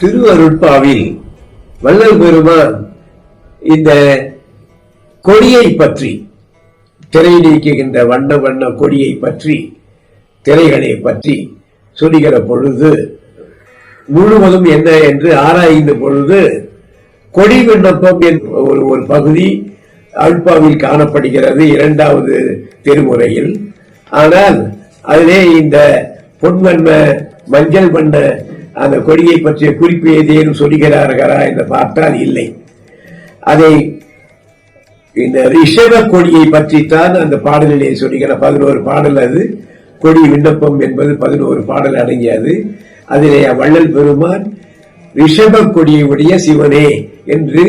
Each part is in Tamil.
திருவருட்பாவில் வள்ளல் பெருமான் இந்த கொடியை பற்றி திரை நீக்குகின்ற வண்ண வண்ண கொடியை பற்றி திரைகளை பற்றி சொல்லுகிற பொழுது முழுவதும் என்ன என்று ஆராய்ந்த பொழுது கொடி விண்ணப்பம் என்ற ஒரு ஒரு பகுதி அல்பாவில் காணப்படுகிறது இரண்டாவது திருமுறையில். ஆனால் அதிலே இந்த பொன்வண்ண மஞ்சள் வண்ண அந்த கொடியை பற்றிய குறிப்பு ஏதேனும் சொல்லுகிறார்களா என்று பார்த்தால் இல்லை. அதை இந்த ரிஷப கொடியை பற்றித்தான் அந்த பாடலிலே சொல்லுகிற பதினோரு பாடல் அது. கொடி விண்ணப்பம் என்பது பதினோரு பாடல் அடங்கியது. அதிலே வள்ளல் பெருமான் ரிஷப கொடியுடைய சிவனே என்று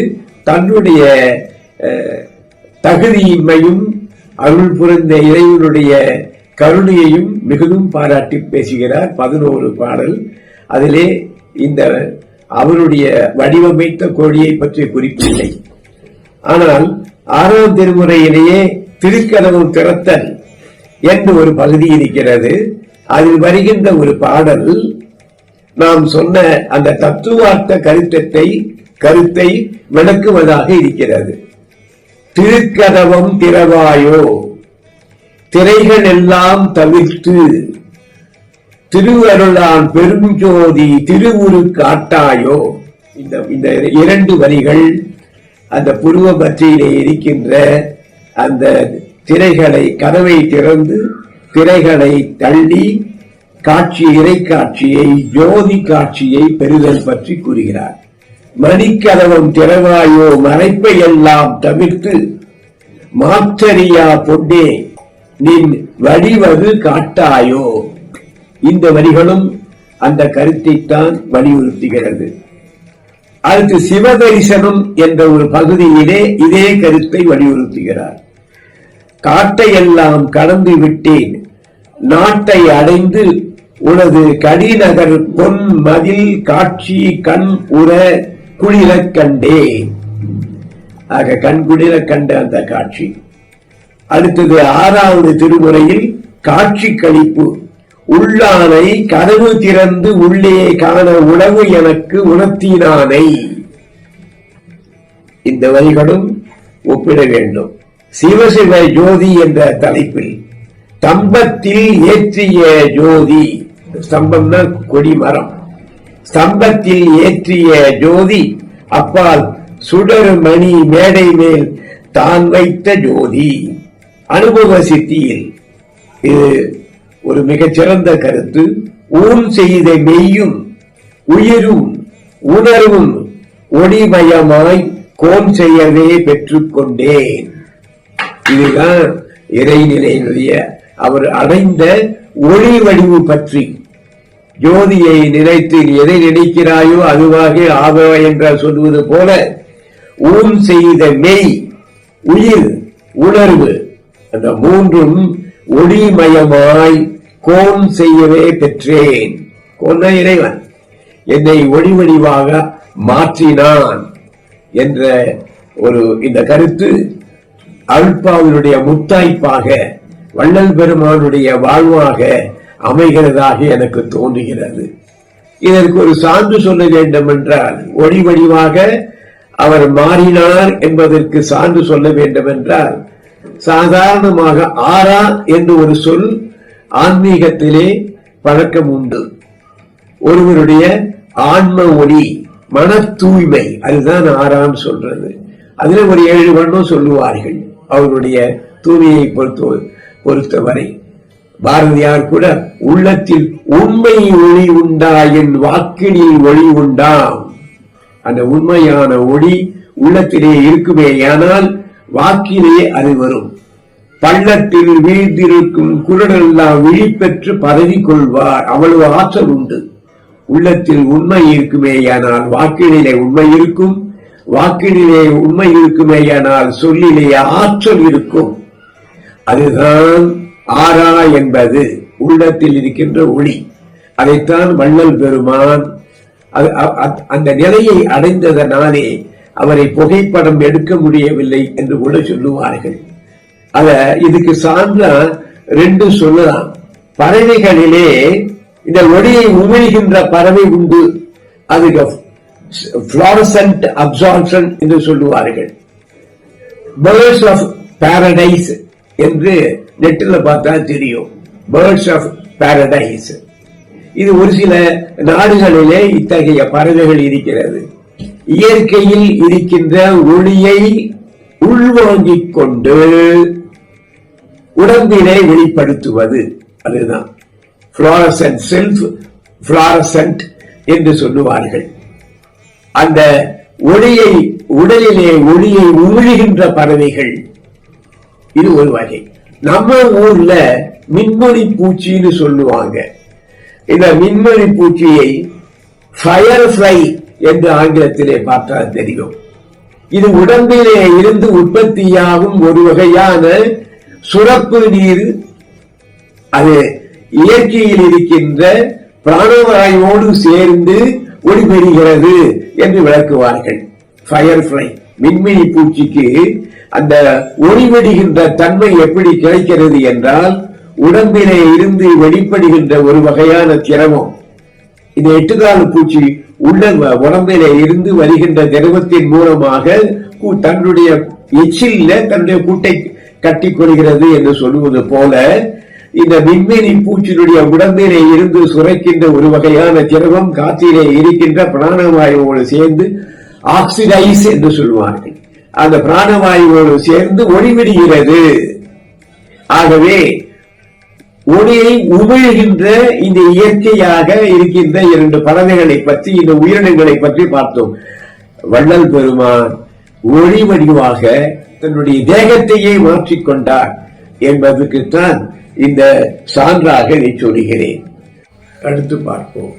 தன்னுடைய அஹ், தகுதியின்மையும் அருள் புரிந்த இறைவனுடைய கருணையையும் மிகவும் பாராட்டி பேசுகிறார் பதினோரு பாடல். அதிலே இந்த அவருடைய வடிவமைத்த கொடியை பற்றிய குறிப்பில்லை. ஆனால் ஆறாம் திருமுறையிலேயே திருக்கதவும் திறத்தல் என்று ஒரு பகுதி இருக்கிறது. அதில் வருகின்ற ஒரு பாடல் நாம் சொன்ன அந்த தத்துவார்த்த கருத்தத்தை கருத்தை விளக்குவதாக இருக்கிறது. திருக்கதவம் திறவாயோ? திரைகள் எல்லாம் தவிர்த்து திருவருளான் பெருஞ்சோதி திருவுரு காட்டாயோ? இந்த இந்த இரண்டு வரிகள் அந்த புருவ பற்றியிலே இருக்கின்ற அந்த திரைகளை கதவை திறந்து திரைகளை தள்ளி காட்சி இறை காட்சியை ஜோதி காட்சியை பெறுதல் பற்றி கூறுகிறார். மணிக்கதவம் திறவாயோ மறைப்பை எல்லாம் தவிர்த்து மாற்றறியா பொன்னே நின் வடிவது காட்டாயோ. இந்த வரிகளும் அந்த கருத்தைத்தான் வலியுறுத்துகிறது. அடுத்து சிவதரிசனம் என்ற ஒரு பகுதியிலே இதே கருத்தை வலியுறுத்துகிறார். காட்டையெல்லாம் கடந்து விட்டேன். நாட்டை அடைந்து உனது கடிநகர் பொன் மதில் காட்சி கண் உற குளிரக் கண்டே. ஆக கண் குளிரக் கண்ட அந்த காட்சி. அடுத்தது ஆறாவது திருமுறையில் காட்சி கழிப்பு. உள்ளானை கதவு திறந்து உள்ளே காண உணவு எனக்கு உணர்த்தினானை. இந்த வரிகளும் ஒப்பிட வேண்டும். சிவசிவ ஜோதி என்ற தலைப்பில் தம்பத்தில் ஏற்றிய ஜோதி. ஸ்தம்பம்னா கொடி மரம். ஸ்தம்பத்தில் ஏற்றிய ஜோதி அப்பால் சுடர் மணி மேடை மேல் தான் வைத்த ஜோதி. அனுபவ சித்தியில். இது ஒரு மிகச்சிறந்த கருத்து. ஊன் செய்த மெய்யும் உயிரும் உணர்வும் ஒளிமயமாய் கோம் செய்யவே பெற்றுக்கொண்டேன். இதுதான் இறைநிலையினுடைய அவர் அடைந்த ஒளி வடிவு பற்றி ஜோதியை நினைத்து எதை நினைக்கிறாயோ அதுவாக ஆக என்ற சொல்வது போல ஊன் செய்த மெய் உயிர் உணர்வு அந்த மூன்றும் ஒளிமயமாய் கோன் செய்யவே பெற்றேன். கொன்ன இறைவன். என்னை ஒளி வடிவாக மாற்றினான் என்ற ஒரு இந்த கருத்து அல்பாவினுடைய முத்தாய்ப்பாக வள்ளல் பெருமானுடைய வாழ்வாக அமைகிறதாக எனக்கு தோன்றுகிறது. இதற்கு ஒரு சான்று சொல்ல வேண்டும் என்றால் ஒளி வடிவாக அவர் மாறினார் என்பதற்கு சான்று சொல்ல வேண்டும் என்றால் சாதாரணமாக ஆரா என்று ஒரு சொல் ஆன்மீகத்திலே பழக்கம் உண்டு. ஒருவருடைய ஆன்ம ஒளி மன தூய்மை அதுதான் ஆறான்னு சொல்றது. அதுல ஒரு ஏழு வண்ணம் சொல்லுவார்கள் அவருடைய தூய்மையை பொறுத்த பொறுத்தவரை. பாரதியார் கூட உள்ளத்தில் உண்மை ஒளி உண்டா என் வாக்கினில் ஒளி உண்டாம் அந்த உண்மையான ஒளி உள்ளத்திலே இருக்குமேயானால் வாக்கிலே அது வரும். பள்ளத்தில் வீழ்ந்திருக்கும் குரலெல்லாம் விழிப்பெற்று பதவி கொள்வார். அவ்வளவு ஆற்றல் உண்டு. உள்ளத்தில் உண்மை இருக்குமேயானால் வாக்கினிலே உண்மை இருக்கும். வாக்கினிலே உண்மை இருக்குமேயானால் சொல்லிலே ஆற்றல் இருக்கும். அதுதான் ஆரா என்பது உள்ளத்தில் இருக்கின்ற ஒளி. அதைத்தான் வள்ளல் பெருமான் அந்த நிலையை அடைந்ததனாலே அவரை புகைப்படம் எடுக்க முடியவில்லை என்று கூட சொல்லுவார்கள். அத இதுக்கு சான்றா ரெண்டு சொல்லலாம். பறவைகளிலே இந்த ஒளியை உமிழ்கின்ற பறவை உண்டு. அதுக்கு ஃபிளாரசன்ட் அப்சார்ப்ஷன் என்று சொல்லுவார்கள். பேர்ட்ஸ் ஆஃப் பாரடைஸ் என்று நெட்டில் பார்த்தா தெரியும். பேர்ட்ஸ் ஆஃப் பாரடைஸ் இது ஒரு சில நாடுகளிலே இத்தகைய பறவைகள் இருக்கிறது. இயற்கையில் இருக்கின்ற ஒளியை உள்வாங்கிக் கொண்டு உடம்பினை வெளிப்படுத்துவது. அதுதான். ஃபிளாரசன்ட் செல்ஃப் ஃபிளாரசன்ட் என்று சொல்லுவார்கள். அந்த ஒளியை உடலிலே ஒளியை உமிழ்கின்ற பறவைகள் இது ஒரு வகை. நம்ம ஊர்ல மின்மொழி பூச்சின்னு சொல்லுவாங்க. இந்த மின்மொழி பூச்சியை ஃபயர் ஃபிளை என்று ஆங்கிலத்திலே பார்த்தா தெரியும். இது உடம்பிலே இருந்து உற்பத்தியாகும் ஒரு வகையான சுரப்பு நீர். அது இயற்கையில் இருக்கின்ற பிராணவாயுவோடு சேர்ந்து ஒளிபெறுகிறது என்று விளக்குவார்கள். ஃபயர் ஃபிளை மின்மினி பூச்சிக்கு அந்த ஒளிவெடுகின்ற தன்மை எப்படி கிடைக்கிறது என்றால் உடம்பிலே இருந்து வெளிப்படுகின்ற ஒரு வகையான திரவம். இந்த எட்டுக்கால பூச்சி உள்ள உடம்பிலே இருந்து வருகின்ற திரவத்தின் மூலமாக தன்னுடைய எச்சில தன்னுடைய கூட்டை கட்டி கொள்கிறது என்று சொல்லுவது போல இந்த மின்மினி பூச்சியினுடைய உடம்பிலே இருந்து சுரக்கின்ற ஒரு வகையான திரவம் காற்றிலே இருக்கின்ற பிராணவாயுவோடு சேர்ந்து ஆக்சிடைஸ் என்று சொல்வார்கள் அந்த பிராணவாயுவோடு சேர்ந்து ஒளிவிடுகிறது. ஆகவே ஒளியை உமிழ்கின்ற இந்த இயற்கையாக இருக்கின்ற இரண்டு பறவைகளை பற்றி இந்த உயிரினங்களை பற்றி பார்த்தோம். வள்ளல் பெருமான் ஒளி வடிவாக தன்னுடைய தேகத்தையே மாற்றிக்கொண்டார் என்பதற்குத்தான் இந்த சான்றாக இதை சொல்கிறேன். அடுத்து பார்ப்போம்.